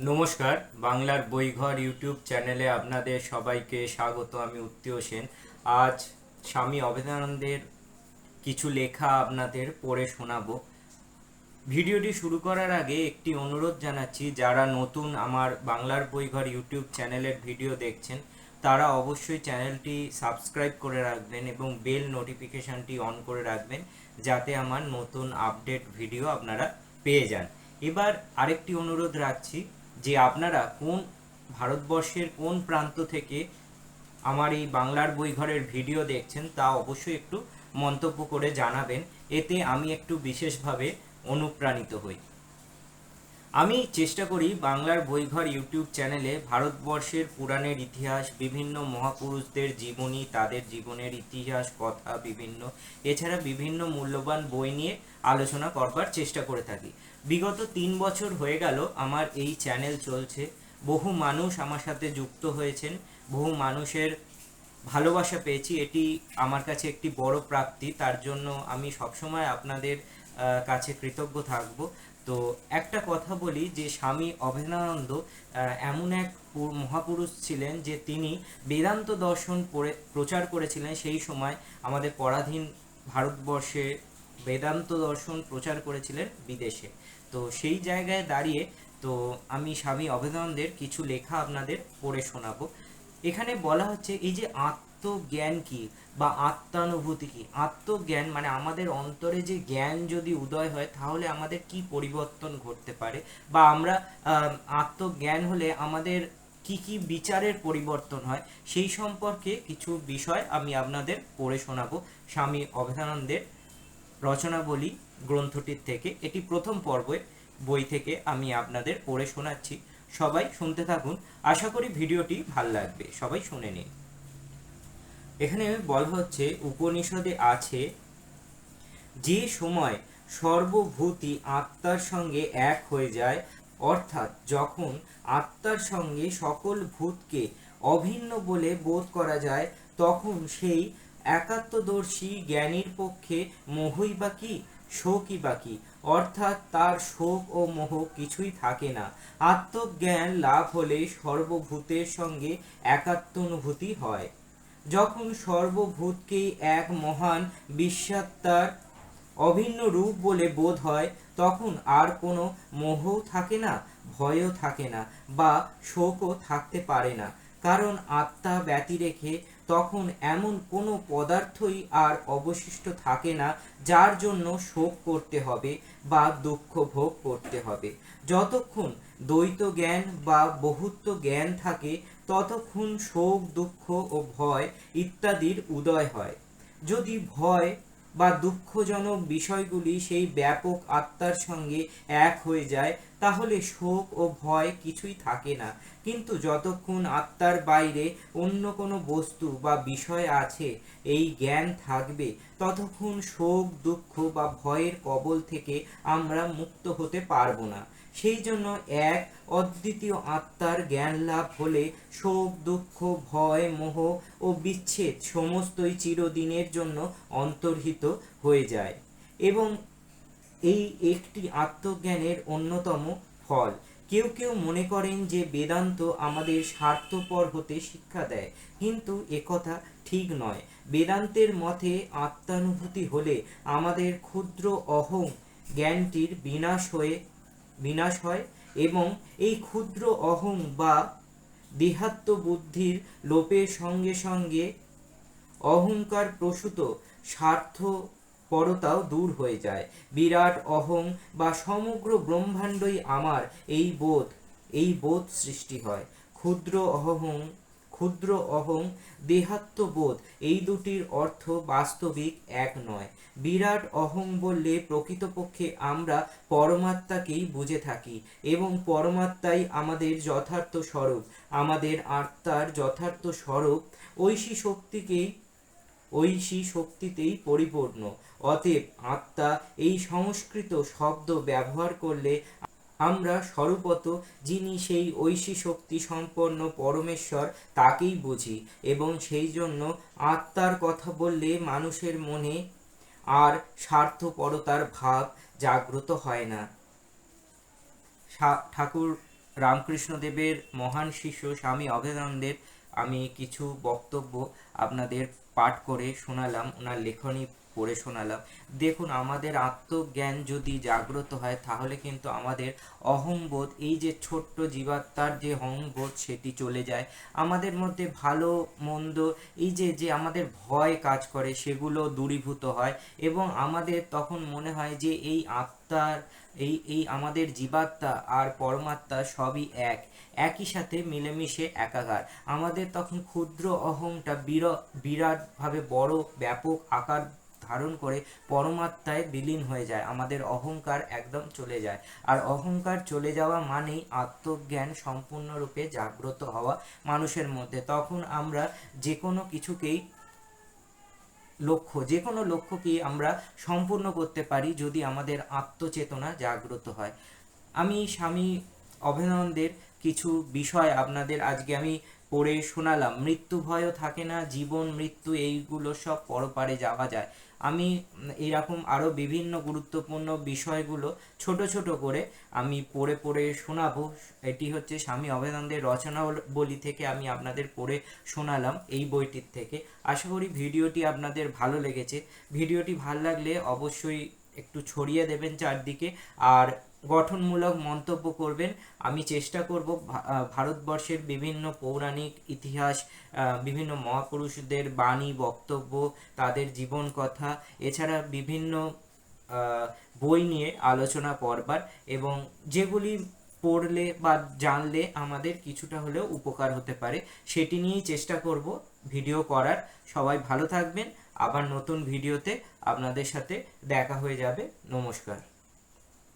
নমস্কার, বাংলার বইঘর ইউটিউব চ্যানেলে আপনাদের সবাইকে স্বাগত, আমি উত্তীয় সেন। আজ স্বামী অভেদানন্দের কিছু লেখা আপনাদের পড়ে শোনাবো। ভিডিওটি শুরু করার আগে একটি অনুরোধ জানাচ্ছি, যারা নতুন আমার বাংলার বইঘর ইউটিউব চ্যানেলের ভিডিও দেখছেন, তারা অবশ্যই চ্যানেলটি সাবস্ক্রাইব করে রাখবেন এবং বেল নোটিফিকেশনটি অন করে রাখবেন, যাতে আমার নতুন আপডেট ভিডিও আপনারা পেয়ে যান। এবার আরেকটি অনুরোধ রাখছি যে আপনারা কোন ভারতবর্ষের কোন প্রান্ত থেকে আমার এই বাংলার বইঘরের ভিডিও দেখছেন তা অবশ্যই একটু মন্তব্য করে জানাবেন। এতে আমি একটু বিশেষভাবে অনুপ্রাণিত হই। আমি চেষ্টা করি বাংলার বইঘর ইউটিউব চ্যানেলে ভারতবর্ষের পুরাণের ইতিহাস, বিভিন্ন মহাপুরুষদের জীবনী, তাদের জীবনের ইতিহাস, কথা বিভিন্ন, এছাড়া বিভিন্ন মূল্যবান বই নিয়ে আলোচনা করবার চেষ্টা করে থাকি। বিগত তিন বছর হয়ে গেল আমার এই চ্যানেল চলছে। বহু মানুষ আমার সাথে যুক্ত হয়েছেন। বহু মানুষের ভালোবাসা পেয়েছি। এটি আমার কাছে একটি বড় প্রাপ্তি। তার জন্য আমি সবসময় আপনাদের কাছে কৃতজ্ঞ থাকব। তো একটা কথা বলি যে স্বামী অভেদানন্দ এমন এক মহাপুরুষ ছিলেন যে তিনি বেদান্ত দর্শন প্রচার করেছিলেন। সেই সময় আমাদের পরাধীন ভারতবর্ষে বেদান্ত দর্শন প্রচার করেছিলেন বিদেশে। তো সেই জায়গায় দাঁড়িয়ে তো আমি স্বামী অভেদানন্দের কিছু লেখা আপনাদের পড়ে শোনাবো। এখানে বলা হচ্ছে এই যে আত্মজ্ঞান কি বা আত্মানুভূতি কি? আত্মজ্ঞান মানে আমাদের অন্তরে যে জ্ঞান যদি উদয় হয়, তাহলে আমাদের কি পরিবর্তন ঘটতে পারে? বা আমরা আত্মজ্ঞান হলে আমাদের কি কি বিচারের পরিবর্তন হয়? সেই সম্পর্কে কিছু বিষয় আমি আপনাদের পড়ে শোনাবো। স্বামী অভেদানন্দের রচনাবলী গ্রন্থটির থেকে। এটি প্রথম পর্বে বই থেকে আমি আপনাদের পড়ে শোনাচ্ছি। সবাই শুনতে থাকুন। আশা করি ভিডিওটি ভালো লাগবে। সবাই শুনে নিন। এখানে বলা হচ্ছে, উপনিষদে আছে, যে সময় সর্বভূতি আত্মার সঙ্গে এক হয়ে যায়, অর্থাৎ যখন আত্মার সঙ্গে সকল ভূতকে অভিন্ন বলে বোধ করা যায়, তখন সেই একাত্মদর্শী জ্ঞানীর পক্ষে মোহই বা কি? শোকই বা কি অর্থাৎ তার শোক ও মোহ কিছুই থাকে না। আত্মজ্ঞান লাভ হলে সর্বভূতের সঙ্গে একাত্মানুভূতি হয়। যখন সর্বভূতকেই এক মহান বিশ্বাত্মার অভিন্ন রূপ বলে বোধ হয়, তখন আর কোনো মোহও থাকে না, ভয়ও থাকে না বা শোকও থাকতে পারে না। কারণ আত্মা ব্যতি রেখে তখন এমন কোনো পদার্থই আর অবশিষ্ট থাকে না, যার জন্য শোক করতে হবে বা দুঃখ ভোগ করতে হবে। যতক্ষণ দ্বৈত জ্ঞান বা বহুত্ব জ্ঞান থাকে, ততক্ষণ শোক, দুঃখ ও ভয় ইত্যাদির উদয় হয়। যদি ভয় বা দুঃখজনক বিষয়গুলি সেই ব্যাপক আত্মার সঙ্গে এক হয়ে যায়, তাহলে শোক ও ভয় কিছুই থাকে না। কিন্তু যতক্ষণ আত্মার বাইরে অন্য কোনো বস্তু বা বিষয় আছে, এই জ্ঞান থাকবে, ততক্ষণ শোক, দুঃখ বা ভয়ের কবল থেকে আমরা মুক্ত হতে পারব না। সেই জন্য এক অদ্বিতীয় আত্মার জ্ঞান লাভ হলে শোক, দুঃখ, ভয়, মোহ ও বিচ্ছেদ সমস্তই চিরদিনের জন্য অন্তর্হিত হয়ে যায় এবং এই একটি আত্মজ্ঞানের অন্যতম ফল। কেউ কেউ মনে করেন যে বেদান্ত আমাদের স্বার্থপর হতে শিক্ষা দেয়, কিন্তু একথা ঠিক নয়। বেদান্তের মতে আত্মানুভূতি হলে আমাদের ক্ষুদ্র অহং জ্ঞানটির বিনাশ হয়ে বিনাশ হয় এবং এই ক্ষুদ্র অহং বা দেহাত্ম বুদ্ধির লোপের সঙ্গে সঙ্গে অহংকার প্রসূত স্বার্থ পরতাও দূর হয়ে যায়। বিরাট অহং বা সমগ্র ব্রহ্মাণ্ডই আমার এই বোধ এই বোধ সৃষ্টি হয়। ক্ষুদ্র অহং ক্ষুদ্র অহং দেহাত্মবোধ এই দুটির অর্থ বাস্তবিক এক নয়। বিরাট অহং বললে প্রকৃতপক্ষে আমরা পরমাত্মাকেই বুঝে থাকি এবং পরমাত্মাই আমাদের যথার্থ স্বরূপ, আমাদের আত্মার যথার্থ স্বরূপ ঐশী শক্তিকেই, ঐশী শক্তিতেই পরিপূর্ণ। অতএব আত্মা এই সংস্কৃত শব্দ ব্যবহার করলে আমরা স্বরূপত যিনি সেই ঐশী শক্তি সম্পন্ন পরমেশ্বর তাকেই বুঝি এবং সেই জন্য আত্মার কথা বললে মানুষের মনে আর স্বার্থপরতার ভাব জাগ্রত হয় না। ঠাকুর রামকৃষ্ণদেবের মহান শিষ্য স্বামী অভেদানন্দের আমি কিছু বক্তব্য আপনাদের পাঠ করে শোনালাম। ওনার লেখনী পড়ে শোনালাম। দেখুন, আমাদের আত্মজ্ঞান যদি জাগ্রত হয়, তাহলে কিন্তু আমাদের অহংবোধ, এই যে ছোট্ট জীবাত্মার যে অহংবোধ, সেটি চলে যায়। আমাদের মধ্যে ভালো, মন্দ, এই যে যে আমাদের ভয় কাজ করে, সেগুলো দূরীভূত হয় এবং আমাদের তখন মনে হয় যে এই আত্মার, এই এই আমাদের জীবাত্মা আর পরমাত্মা সবই এক, একই সাথে মিলেমিশে একাকার। আমাদের তখন ক্ষুদ্র অহংটা বির, বিরাটভাবে বড়, ব্যাপক আকার ধারণ করে পরমাত্মায় বিলীন হয়ে যায়। আমাদের অহংকার একদম চলে যায়। আর অহংকার চলে যাওয়া মানেই আত্মজ্ঞান সম্পূর্ণরূপে জাগ্রত হওয়া মানুষের মধ্যে। তখন আমরা যে কোনো কিছুকেই লক্ষ্য যে কোনো লক্ষ্যকেই আমরা সম্পূর্ণ করতে পারি যদি আমাদের আত্মচেতনা জাগ্রত হয়। আমি স্বামী অভেদানন্দের কিছু বিষয় আপনাদের আজকে আমি পড়ে শোনালাম, মৃত্যু ভয়ও থাকে না, জীবন, মৃত্যু, এইগুলো সব পরপারে যাওয়া যায়। আমি এরকম আরও বিভিন্ন গুরুত্বপূর্ণ বিষয়গুলো ছোট ছোট করে আমি পড়ে পড়ে শোনাবো। এটি হচ্ছে স্বামী অভেদানন্দের রচনাবলী থেকে আমি আপনাদের পড়ে শোনালাম এই বইটির থেকে। আশা করি ভিডিওটি আপনাদের ভালো লেগেছে। ভিডিওটি ভালো লাগলে অবশ্যই একটু ছড়িয়ে দেবেন চারদিকে। আর গঠনমূলক মন্তব্য করবেন। আমি চেষ্টা করব ভারতবর্ষের বিভিন্ন পৌরাণিক ইতিহাস বিভিন্ন মহাপুরুষদের বাণী, বক্তব্য, তাদের জীবন কথা, এছাড়া বিভিন্ন বই নিয়ে আলোচনা করবার এবং যেগুলি পড়লে বা জানলে আমাদের কিছুটা হলেও উপকার হতে পারে, সেটি নিয়েই চেষ্টা করব ভিডিও করার। সবাই ভালো থাকবেন। আবার নতুন ভিডিওতে আপনাদের সাথে দেখা হয়ে যাবে। নমস্কার।